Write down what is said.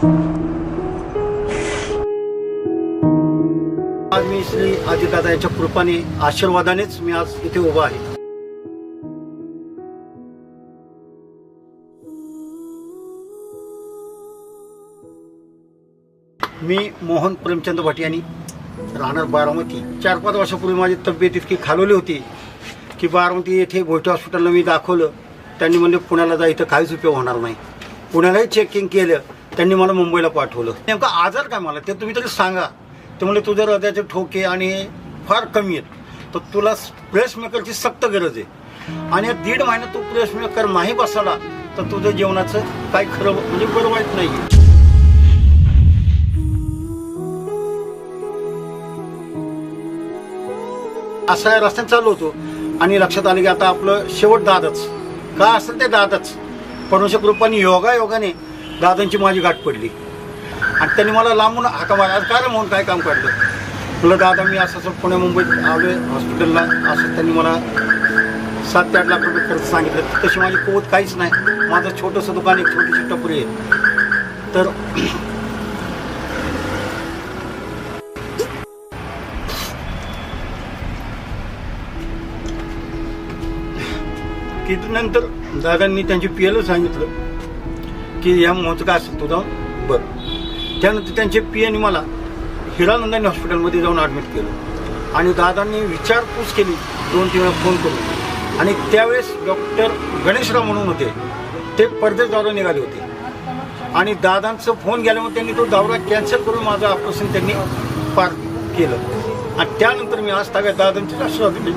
आज मी श्री आदिदादा यांच्या कृपाने आशीर्वादानेच मी आज इथे उभा आहे. मी मोहन प्रेमचंद भाटियानी राहणार बारामती. चार पाच वर्षापूर्वी माझी तब्येत इतकी खालवली होती की बारामती येथे भोईटे हॉस्पिटलला मी दाखवलं. त्यांनी म्हणले पुण्याला जा इथं काहीच उपयोग होणार नाही. पुण्यालाही चेकिंग केलं. त्यांनी मला मुंबईला पाठवलं. नेमका आजार काय मला? ते तुम्ही तरी सांगा. ते म्हणजे तुझ्या हृदयाचे ठोके आणि फार कमी आहेत. तर तुला प्रेस मेकरची सक्त गरज आहे. आणि दीड महिन्यात तू प्रेस मेकर नाही बसला तर तुझं जेवणाचं काही खरं म्हणजे बरं वाईट नाही असा रस्त्यात चालू होतो. आणि लक्षात आलं की आता आपलं शेवट दादच. का असेल ते दादच. परमेश्वर कृपाने योगा योगाने दादांची माझी गाठ पडली. आणि त्यांनी मला लांबून हाका मारा आज काय म्हणून काय काम काढलं? म्हटलं दादा मी असं असं पुणे मुंबईत आलोय हॉस्पिटलला. असं त्यांनी मला सात ते आठ लाख रुपये खर्च सांगितलं. तशी माझी पोत काहीच नाही. माझं छोटंसं दुकान एक छोटीशी टपरी आहे. तर किती नंतर दादांनी त्यांची पियाला सांगितलं. की या मोचं काय असेल तुझा बरं. त्यानंतर त्यांचे पी एन मला हिरानंदानी हॉस्पिटलमध्ये जाऊन ॲडमिट केलं. आणि दादांनी विचारपूस केली. दोन तीन वेळा फोन करून. आणि त्यावेळेस डॉक्टर गणेशराव म्हणून होते. ते परदेश दौरा निघाले होते. आणि दादांचं फोन गेल्यामुळे त्यांनी तो दौरा कॅन्सल करून माझं ऑपरेशन त्यांनी पार केलं. आणि त्यानंतर मी आज ताब्यात दादांची राष्ट्रवादी दिली.